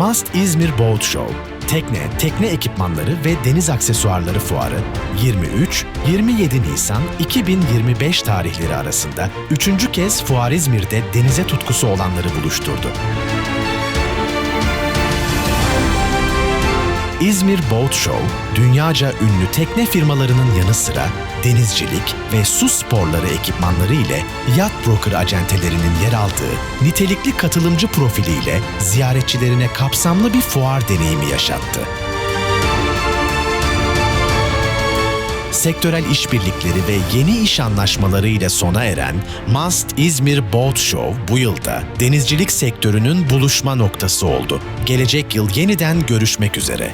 Must İzmir Boat Show, tekne, tekne ekipmanları ve deniz aksesuarları fuarı 23-27 Nisan 2025 tarihleri arasında üçüncü kez Fuar İzmir'de denize tutkusu olanları buluşturdu. İzmir Boat Show, dünyaca ünlü tekne firmalarının yanı sıra denizcilik ve su sporları ekipmanları ile Yacht Broker acentelerinin yer aldığı nitelikli katılımcı profiliyle ziyaretçilerine kapsamlı bir fuar deneyimi yaşattı. Sektörel işbirlikleri ve yeni iş anlaşmaları ile sona eren Must İzmir Boat Show bu yılda denizcilik sektörünün buluşma noktası oldu. Gelecek yıl yeniden görüşmek üzere.